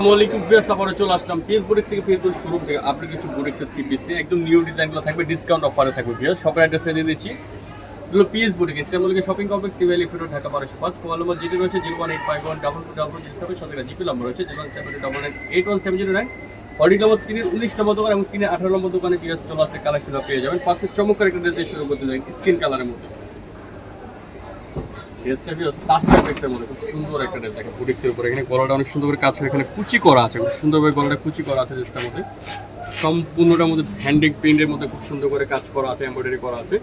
আসসালামাইকুম থাকবে ডিসকাউন্ট অফারে থাকবে শপিং কমপ্লেক্স রয়েছে one eight five one double number রয়েছে one seven eight one seven nine উনিশ নম্বর দোকান এবং আঠারো নম্বর দোকানে পেয়ে যাবেন। চমৎকার একটা ড্রেস শুরু করতে স্কিন কালারের মধ্যে। খুব সুন্দর একটা এখানে গলাটা অনেক সুন্দর করে কাজ করে। এখানে কুচি করা আছে। খুব সুন্দরভাবে গলাটা কুচি করা আছে ড্রেসটার মধ্যে। সম্পূর্ণটার মধ্যে হ্যান্ডিং প্রিন্টের মধ্যে খুব সুন্দর করে কাজ করা আছে এমব্রয়ডারি করা আছে।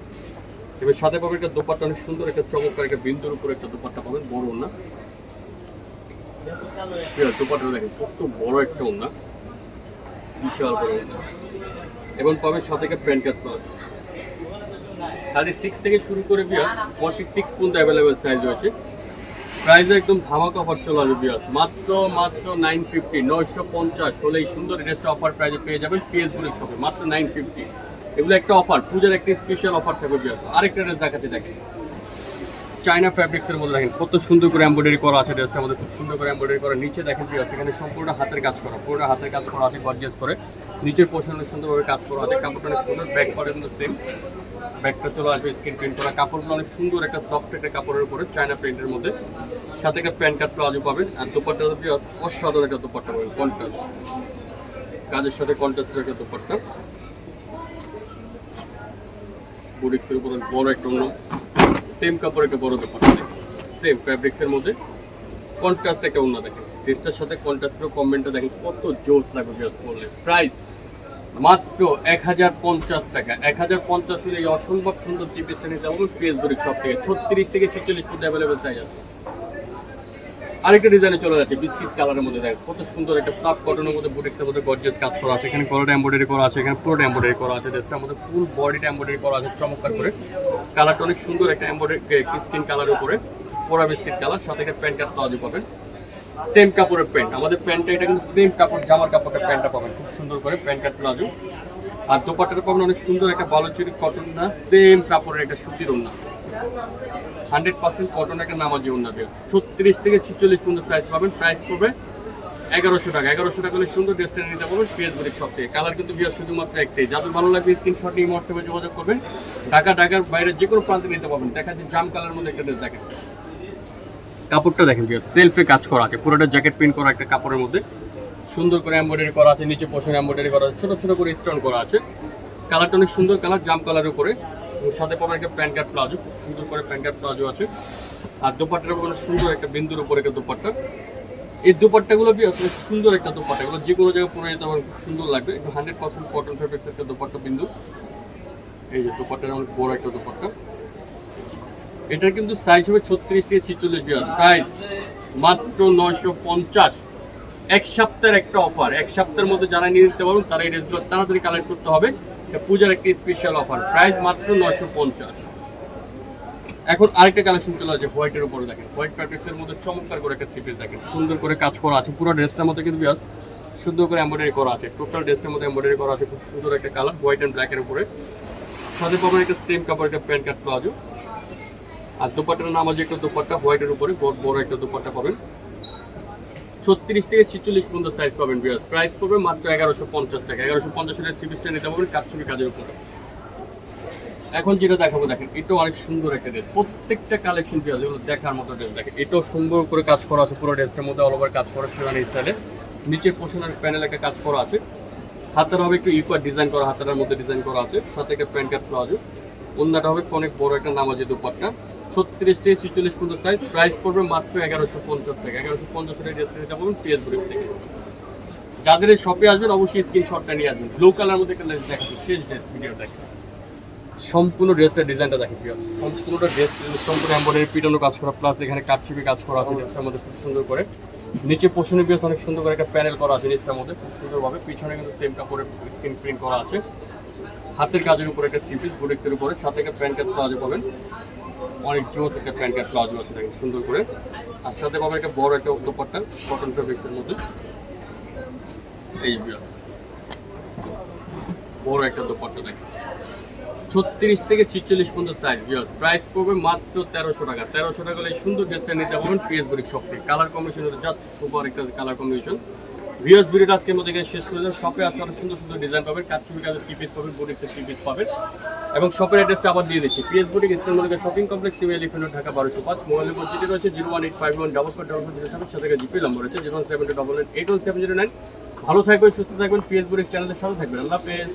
এবার সাথে পাবেন একটা দোপাট্টা, অনেক সুন্দর একটা চমৎকার একটা বিন্দুর উপরে একটা দোপাট্টা পাবেন, বড় ওনা দোপাট্টা দেখেন, কত বড় একটা ওনা বিশাল এবং পাবেন সাথে একটা প্যান্ট কাট পাওয়া থার্টি সিক্স থেকে শুরু করে বিয়াস, ফর্টি সিক্স পর্যন্ত অ্যাভেলেবেল সাইজ রয়েছে। প্রাইস একদম ধামাকা অফার চলে আসবে বিয়াস। মাত্র মাত্র নাইন ফিফটি নয়শো পঞ্চাশ। হলে এই সুন্দর ড্রেসটা অফার প্রাইজে পেয়ে যাবেন পিএস বুড়ির শপে মাত্র নাইন ফিফটি এগুলো একটা অফার পূজার একটা স্পেশাল অফার থাকবে বিয়াস। আরেকটা ড্রেস দেখাতে দেখেন। চায়না ফ্যাব্রিক্সের মধ্যে দেখেন, কত সুন্দর করে এমব্রয়ডারি করা আছে ড্রেসটার মধ্যে খুব সুন্দর করে এমব্রয়ডারি করা। নিচে দেখেন বিয়াস, এখানে সম্পূর্ণ হাতের কাজ করা পুরো হাতের কাজ করা আছে গর্জিয়াস করে। নিচের পোর্শন অনেক সুন্দরভাবে কাজ করা আছে কাপড়টা অনেক সুন্দর ব্যাক পার্টের মধ্যে সেম ব্যাগটা চলে আসবে স্ক্রিন প্রিন্ট করা। কাপড়গুলো অনেক সুন্দর একটা সফট একটা কাপড়ের উপরে চায়না প্রিন্টের মধ্যে। সাথে একটা প্যান্ট কাট প্লাজো পাবেন। আর দুপাট্টা দিয়ে অসাধারণ একটা দুপাট্টা পাবেন কন্ট্রাস্ট কাজের সাথে কন্ট্রাস্টের একটা দুপাট্টা। বুটিক্সের উপরে বড় একটা অন্য সেম কাপড় একটা বড় দুপাট্টা সেম ফ্যাব্রিক্সের মধ্যে। কন্ট্রাস্ট একটা অন্য দেখেন। ড্রেসটার সাথে কন্ট্রাস্টের কমেন্টটা দেখেন, কত জোস লাগবে বিয়াস করলে প্রাইস মাত্র এক হাজার পঞ্চাশ টাকা। এক হাজার পঞ্চাশ হলে এই অসম্ভব সুন্দর চিপিসটা নিতে হবে। ফেসবুক সব থেকে ছত্রিশ থেকে ছেচল্লিশ পর্যন্ত অ্যাভেলেবেল সাইজ আছে। আরেকটা ডিজাইনে চলে যাচ্ছে বিস্কিট কালারের মধ্যে। দেখ, কত সুন্দর একটা স্নাপ কটনের মধ্যে বুটিক্সের মধ্যে গর্জিয়াস কাজ করা আছে। এখানে কলাটা এমব্রয়ডারি করা আছে, এখানে পুরোটা এমব্রয়ডারি করা আছে। ড্রেসটার মধ্যে ফুল বডিটা এমব্রয়ডারি করা আছে, চমৎকার করে। কালারটা অনেক সুন্দর একটা এমব্রয়ডারি স্কিন কালারের উপরে। পোড়া বিস্কিট কালার সাথে একটা প্যান্ট কাট প্লাজো পাবেন। সেম কাপড়ের প্যান্ট আমাদের প্যান্টটা এটা কিন্তু সেম কাপড়, জামার কাপড়ের প্যান্টটা পাবেন। খুব সুন্দর করে প্যান্ট কাট প্লাজো আর দোপাট্টাটা পাবেন অনেক সুন্দর একটা বালুচুরি কটন না সেম কাপড়ের একটা সুতির ওন্না হান্ড্রেড পার্সেন্ট কটন একটা নামাজি ওন্না ড্রেস ছত্রিশ থেকে ছিচল্লিশ পর্যন্ত সাইজ পাবেন। প্রাইস পড়বে এগারোশো টাকা। এগারোশো টাকা হলে সুন্দর ড্রেসটা নিতে পারবেন পিএস বুড়ির সব থেকে। কালার কিন্তু বিয়ার শুধুমাত্র একটাই। যাদের ভালো লাগবে স্ক্রিনশট নিয়ে হোয়াটসঅ্যাপে যোগাযোগ করবেন। ঢাকা, ঢাকার বাইরে যে কোনো প্রান্তে নিতে পারবেন। দেখা যায় জাম কালার মধ্যে একটা ড্রেস দেখেন। কাপড়টা দেখেন বিয়ার সেলফে কাজ করা আছে, পুরোটা জ্যাকেট প্রিন্ট করা একটা কাপড়ের মধ্যে। সুন্দর করে এমব্রয়ডারি করা আছে, নিচে পোষণ এমব্রয়ডারি করা আছে, ছোট ছোট করে স্টোন করা আছে। কালারটা অনেক সুন্দর কালার জাম কালারের উপরে। সাথে পাবেন একটা প্যান্ট কার্ড প্লাজো, খুব সুন্দর করে প্যান্ট কার্ড প্লাজো আছে। আর দোপাট্টাটা পাবেন সুন্দর একটা বিন্দুর উপরে একটা দোপাট্টা। এই দোপাট্টাগুলো বি আসলে সুন্দর একটা দোপাট্টা। এগুলো যে কোনো জায়গায় পরে যেতে পারেন, খুব সুন্দর লাগবে। একটু হান্ড্রেড পার্সেন্ট কটন ফেব্রিক্স একটা দোপাট্টা বিন্দু। এই যে দোপাট্টাটা অনেক বড় একটা দোপাট্টা। এটার কিন্তু সাইজ হবে ছত্রিশ থেকে ছিচল্লিশ বিয়াস প্রাইস মাত্র নয়শো পঞ্চাশ। এক সপ্তাহের একটা অফার এক সপ্তাহের মধ্যে যারা নিয়ে নিতে পারবেন, তারা এই ড্রেসগুলো তাড়াতাড়ি কালেক্ট করতে হবে। পূজার একটি স্পেশাল অফার প্রাইস মাত্র নয়শো পঞ্চাশ। এখন আরেকটা কালেকশন চলে আছে হোয়াইটের উপরে দেখেন। হোয়াইট ফ্যাব্রিক্সের মধ্যে চমৎকার করে একটা থ্রি দেখেন। সুন্দর করে কাজ করা আছে। পুরো ড্রেসটার মধ্যে কিন্তু বিয়াস সুন্দর করে এমব্রয়ডারি করা আছে। টোটাল ড্রেসটার মধ্যে এমব্রয়ডারি করা আছে। খুব সুন্দর একটা কালার হোয়াইট অ্যান্ড ব্ল্যাকের উপরে। সাথে পাবেন একটা সেম কাপড় একটা প্যান্ট কাট প্লাজো আর দোপাট্টার নাম আছে একটা দোপাট্টা, হোয়াইটের উপরে বড় একটা দোপাট্টা পাবেন। ছত্রিশ থেকে ছিচল্লিশ পর্যন্ত সাইজ পাবেন বিয়াস প্রাইস পড়বে মাত্র এগারোশো পঞ্চাশ টাকা। এগারোশো পঞ্চাশ টাকা চিপিসটা নিতে পারবেন কাটছবি কাজের উপরে। এখন যেটা দেখাবো, দেখেন, এটাও অনেক সুন্দর একটা ড্রেস প্রত্যেকটা কালেকশন পেয়ে যেগুলো দেখার মতো ড্রেস দেখেন, এটাও সুন্দর করে কাজ করা আছে, পুরো ড্রেসটার মধ্যে অল ওভার কাজ করা সেখানে স্টাইলে নিচের পোষণের প্যানেল একটা কাজ করা আছে। হাতের হবে একটু ইকুয়ার ডিজাইন করা হাতের মধ্যে ডিজাইন করা আছে। সাথে একটা প্যান্ট কাট প্লাজো অন্যটা হবে অনেক বড় একটা নামাজি দুপাট্টা। ছত্রিশ থেকে ছিচল্লিশ পর্যন্ত সাইজ প্রাইস পড়বে মাত্র এগারোশো পঞ্চাশ টাকা। এগারোশো পঞ্চাশ টাকা ড্রেসটা নিতে পারবেন পিএস ব্রিক্স থেকে। যাদের শপে আসবেন, অবশ্যই স্ক্রিনশটটা নিয়ে আসবেন। ব্লু কালার মধ্যে একটা দেখাচ্ছি, শেষ ড্রেস ভিডিও দেখেন সম্পূর্ণ ড্রেসটা ডিজাইনটা দেখেন পিয়াস সম্পূর্ণটা ড্রেস সম্পূর্ণ এম্বয়ডারি পিটানো কাজ করা প্লাস এখানে কাটছিপি কাজ করা আছে ড্রেসটার মধ্যে, খুব সুন্দর করে। নিচে পোষণে পিয়াস অনেক সুন্দর করে একটা প্যানেল করা আছে ড্রেসটার মধ্যে, খুব সুন্দরভাবে পিছনে কিন্তু সেম কাপড়ের স্ক্রিন প্রিন্ট করা আছে। হাতের কাজের উপরে একটা থ্রি পিস উপরে, সাথে একটা প্যান্ট প্লাজো পাবেন। অনেক জোস একটা প্যান্ট কাট প্লাজো আছে দেখেন, সুন্দর করে। আর সাথে পাবেন একটা বড় একটা দোপাট্টা কটন ফেব্রিক্সের মধ্যে। এই বিয়াস বড় একটা দোপাট্টা দেখেন। ছত্রিশ থেকে ছিচল্লিশ পর্যন্ত সাইজ বিয়ার্স প্রাইস পড়বে মাত্র তেরোশো টাকা। তেরোশো টাকা এই সুন্দর ড্রেসটা নিতে পারবেন পিএস বুরিক শপ থেকে। কালার কম্বিনেশন জাস্ট সুপার একটা কালার কম্বিনেশন ভিউয়ার্স, ভিডিওটা আজকের মধ্যে এখানে শেষ করে দেন শপে আসলে অনেক সুন্দর সুন্দর ডিজাইন পাবেন। কাঠচুপি কাজের থ্রি পিস পাবেন বুটিক্সের থ্রি পিস পাবেন। এবং শপের অ্যাড্রেসটা আবার দিয়ে দিচ্ছি। PS boutique Eastern Mallika shopping complex Simi elephant Dhaka বারোশো পাঁচ মোবাইল নম্বর যেটি রয়েছে zero one eight five one double four double four zero seven সাথে জিপি নম্বর রয়েছে zero one seven two double eight one seven zero nine ভালো থাকবেন, সুস্থ থাকবেন। পিএস বুটিক চ্যানেলের সাথে থাকবেন। আল্লাহ হাফেজ।